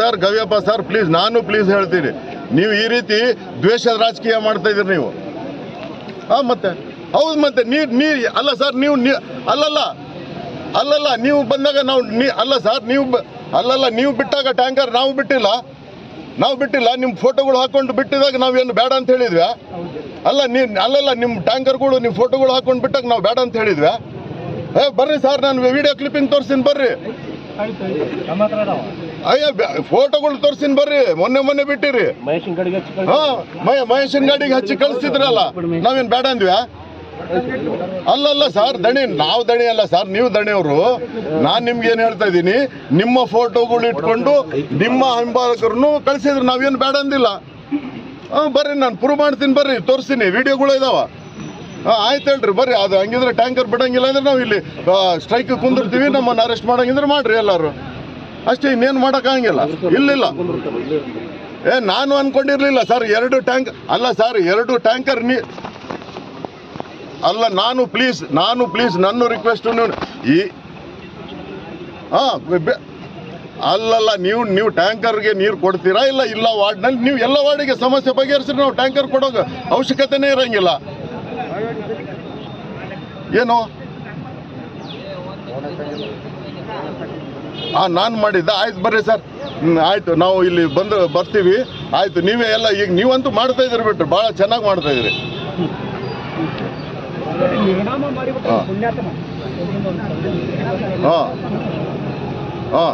Sir, Gavyappa sir please ನಾನು please ಹೇಳ್ತೀನಿ. ನೀವು ಈ ರೀತಿ ದ್ವೇಷದ ರಾಜಕೀಯ ಮಾಡ್ತಾ ಇದ್ದೀರಿ ನೀವು. ಹಾ ಮತ್ತೆ? ಹೌದು ಮತ್ತೆ, ನೀ ನೀ, ಅಲ್ಲ ಸರ್, ನೀವು ಅಲ್ಲಲ್ಲ ಅಲ್ಲಲ್ಲ, ನೀವು ಬಂದಾಗ ನಾವು, ನೀ, ಅಲ್ಲ ಸರ್, ನೀವು ಅಲ್ಲಲ್ಲ, ನೀವು ಬಿಟ್ಟಾಗ ಟ್ಯಾಂಕರ್ ನಾವು ಬಿಟ್ಟಿಲ್ಲ. ನಾವು ಬಿಟ್ಟಿಲ್ಲ ನಿಮ್ಮ ಫೋಟೋಗಳು ಹಾಕೊಂಡು ಬಿಟ್ಟಿದಾಗ ನಾವು ಏನು ಬೇಡ ಅಂತ ಹೇಳಿದ್ವಿ ಅಲ್ಲ, ನೀ, ಅಲ್ಲಲ್ಲ ನಿಮ್ಮ ಟ್ಯಾಂಕರ್ಗಳು ನಿಮ್ಮ ಫೋಟೋಗಳು ಹಾಕೊಂಡು ಬಿಟ್ಟಾಗ ನಾವು ಬೇಡ ಅಂತ ಹೇಳಿದ್ವಿ ಏ, ಬರ್ರಿ ಸರ್, ನಾನು ವಿಡಿಯೋ ಕ್ಲಿಪ್ಪಿಂಗ್ ತೋರಿಸ್ತೀನಿ, ಬರ್ರಿ. ಅಯ್ಯ ಫೋಟೋಗಳು ತೋರಿಸಿನ ಬರ್ರಿ. ಮೊನ್ನೆ ಮೊನ್ನೆ ಬಿಟ್ಟಿರಿ. ಹಾ ಮಹೇ- ಮಹೇಶನ್ ಗಾಡಿಗೆ ಹಚ್ಚಿ ಕಳಿಸ್ತಿದ್ರಲ್ಲ ನಾವೇನ್ ಬೇಡ ಅಂದ್ವ್ಯಾ? ಅಲ್ಲಲ್ಲ ಸರ್ ದಣಿ ನಾವು ದಣಿ ಅಲ್ಲ ಸರ್ ನೀವು ದಣಿಯವರು. ನಾನ್ ನಿಮ್ಗೆ ಏನ್ ಹೇಳ್ತಾ ಇದ್ದೀನಿ ನಿಮ್ಮ ಫೋಟೋಗಳು ಇಟ್ಕೊಂಡು ನಿಮ್ಮ ಹಿಂಬಾಲಕರನ್ನು ಕಳಿಸಿದ್ರು ನಾವೇನು ಬೇಡ ಅಂದಿಲ್ಲ. ಹಾ ಬರ್ರಿ ನಾನು ಪ್ರೂವ್ ಮಾಡ್ತೀನಿ ಬರ್ರಿ ತೋರಿಸ್ತೀನಿ ವಿಡಿಯೋಗಳು ಇದಾವ. ಆಯ್ತು ಹೇಳ್ರಿ, ಬರ್ರಿ. ಅದು ಹಂಗಿದ್ರೆ ಟ್ಯಾಂಕರ್ ಬಿಡಂಗಿಲ್ಲ ಅಂದ್ರೆ ನಾವು ಇಲ್ಲಿ ಸ್ಟ್ರೈಕ್ ಕುಂದಿರ್ತೀವಿ, ನಮ್ಮನ್ನು ಅರೆಸ್ಟ್ ಮಾಡಂಗಿದ್ರೆ ಮಾಡ್ರಿ ಎಲ್ಲಾರು. ಅಷ್ಟೇ ಇನ್ನೇನು ಮಾಡೋಕ್ಕಾಗಂಗಿಲ್ಲ ಇಲ್ಲಿಲ್ಲ. ಏ, ನಾನು ಅನ್ಕೊಂಡಿರ್ಲಿಲ್ಲ ಸರ್ ಎರಡು ಟ್ಯಾಂಕ್ ಅಲ್ಲ ಸರ್ ಎರಡು ಟ್ಯಾಂಕರ್ ನೀ ಅಲ್ಲ, ನಾನು ಪ್ಲೀಸ್ ನಾನು ಪ್ಲೀಸ್ ನನ್ನ ರಿಕ್ವೆಸ್ಟ್ ಈ ಹಾಂ ಅಲ್ಲಲ್ಲ, ನೀವು ನೀವು ಟ್ಯಾಂಕರ್ಗೆ ನೀರು ಕೊಡ್ತೀರಾ? ಇಲ್ಲ ಇಲ್ಲ, ವಾರ್ಡ್ನಲ್ಲಿ ನೀವು ಎಲ್ಲ ವಾರ್ಡಿಗೆ ಸಮಸ್ಯೆ ಬಗೆಹರಿಸಿದ್ರೆ ನಾವು ಟ್ಯಾಂಕರ್ ಕೊಡೋ ಅವಶ್ಯಕತೆನೇ ಇರಂಗಿಲ್ಲ. ಏನು? ಹಾಂ ನಾನು ಮಾಡಿದ್ದ? ಆಯ್ತು, ಬರ್ರಿ ಸರ್. ಆಯಿತು, ನಾವು ಇಲ್ಲಿ ಬಂದು ಬರ್ತೀವಿ. ಆಯ್ತು, ನೀವೇ ಎಲ್ಲ ಈಗ ನೀವಂತೂ ಮಾಡ್ತಾ ಇದ್ರಿ ಬಿಟ್ರಿ, ಭಾಳ ಚೆನ್ನಾಗಿ ಮಾಡ್ತಾ ಇದ್ರಿ ಹಾಂ. ಹಾಂ.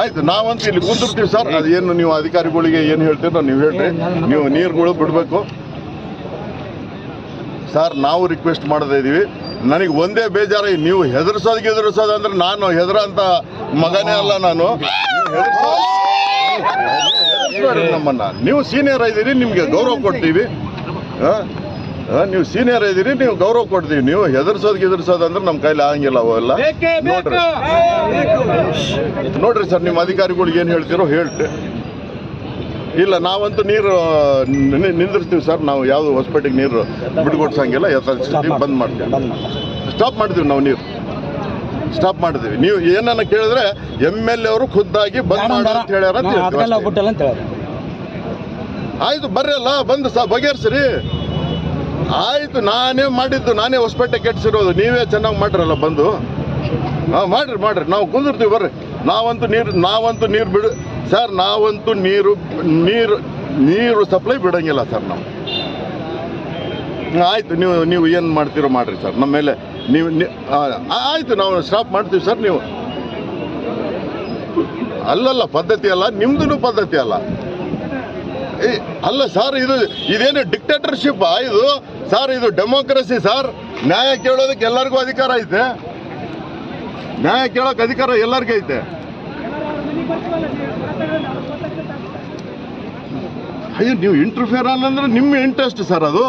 ಆಯ್ತು, ನಾವಂತೂ ಇಲ್ಲಿ ಕುಂದಿರ್ತೀವಿ ಸರ್. ಅದೇನು ನೀವು ಅಧಿಕಾರಿಗಳಿಗೆ ಏನು ಹೇಳ್ತೀರೋ ನೀವು ಹೇಳ್ರಿ. ನೀವು ನೀರುಗಳು ಬಿಡಬೇಕು. ಸರ್ ನಾವು ರಿಕ್ವೆಸ್ಟ್ ಮಾಡ್ತಾ ಇದ್ದೀವಿ ನನಗೆ ಒಂದೇ ಬೇಜಾರ ನೀವು ಹೆದರ್ಸೋದು ಗೆದರ್ಸೋದು ಅಂದ್ರೆ ನಾನು ಹೆದರ ಅಂತ ಮಗನೇ ಅಲ್ಲ ನಾನು. ನಮ್ಮನ್ನ ನೀವು ಸೀನಿಯರ್ ಇದ್ದೀರಿ ನಿಮಗೆ ಗೌರವ ಕೊಡ್ತೀವಿ. ನೀವು ಸೀನಿಯರ್ ಇದ್ದೀರಿ ನೀವು ಗೌರವ ಕೊಡ್ತೀವಿ. ನೀವು ಹೆದರ್ಸೋದು ಗೆದರ್ಸೋದು ಅಂದ್ರೆ ನಮ್ಮ ಕೈಲಿ ಆಗಂಗಿಲ್ಲ ಅವೆಲ್ಲ ನೋಡ್ರಿ. ನೋಡ್ರಿ ಸರ್ ನಿಮ್ಮ ಅಧಿಕಾರಿಗಳಿಗೆ ಏನು ಹೇಳ್ತೀರೋ ಹೇಳ್ರಿ ಇಲ್ಲ ನಾವಂತೂ ನೀರು ನಿಂದಿರ್ತೀವಿ ಸರ್. ನಾವು ಯಾವುದು ಹೊಸಪೇಟೆಗೆ ನೀರು ಬಿಡ್ಕೊಡ್ಸಂಗಿಲ್ಲ ಯಥಾಸ್ಥಿತಿ ಬಂದ್ ಮಾಡ್ತೀವಿ ಸ್ಟಾಪ್ ಮಾಡ್ತೀವಿ. ನಾವು ನೀರು. ಸ್ಟಾಪ್ ಮಾಡಿದ್ವಿ. ನೀವು ಏನನ್ನ ಕೇಳಿದ್ರೆ ಎಂ ಎಲ್ ಎ ಅವರು ಖುದ್ದಾಗಿ ಬಂದ್ ಮಾಡ ಅಂತ ಹೇಳ್ಯಾರ ಆಯ್ತು ಬರ್ರಲ್ಲ ಬಂದು ಸಹ ಬಗೆಹರಿಸ್ರಿ. ಆಯ್ತು ನಾನೇ ಮಾಡಿದ್ದು ನಾನೇ ಹೊಸಪೇಟೆ ಕೆಟ್ಟಿಸಿರೋದು ನೀವೇ ಚೆನ್ನಾಗಿ ಮಾಡ್ರಲ್ಲ ಬಂದು. ಹಾಂ ಮಾಡ್ರಿ ಮಾಡ್ರಿ. ನಾವು ಕುಂದಿರ್ತೀವಿ ಬರ್ರಿ. ನಾವಂತೂ ನೀರು ನಾವಂತೂ ನೀರು ಬಿಡು ಸರ್, ನಾವಂತೂ ನೀರು ನೀರು ನೀರು ಸಪ್ಲೈ ಬಿಡೋಂಗಿಲ್ಲ ಸರ್ ನಾವು. ಆಯಿತು, ನೀವು ನೀವು ಏನು ಮಾಡ್ತೀರೋ ಮಾಡಿರಿ ಸರ್. ನಮ್ಮ ಮೇಲೆ ನೀವು ಆಯಿತು, ನಾವು ಸ್ಟಾಪ್ ಮಾಡ್ತೀವಿ ಸರ್ ನೀವು. ಅಲ್ಲಲ್ಲ, ಪದ್ಧತಿ ಅಲ್ಲ ನಿಮ್ದು ಪದ್ಧತಿ ಅಲ್ಲ. ಅಲ್ಲ ಸರ್, ಇದು, ಇದೇನು ಡಿಕ್ಟೇಟರ್ಶಿಪ್ ಇದು? ಸರ್, ಇದು ಡೆಮೋಕ್ರಸಿ ಸರ್. ನ್ಯಾಯ ಕೇಳೋದಕ್ಕೆ ಎಲ್ಲರಿಗೂ ಅಧಿಕಾರ ಐತೆ. ನ್ಯಾಯ ಕೇಳೋಕೆ ಅಧಿಕಾರ ಎಲ್ಲರಿಗೂ ಐತೆ. ಅಯ್ಯೋ ನೀವು ಇಂಟರ್ಫಿಯರ್ ಅಂದ್ರೆ ನಿಮ್ಮ ಇಂಟ್ರೆಸ್ಟ್ ಸರ್ ಅದು.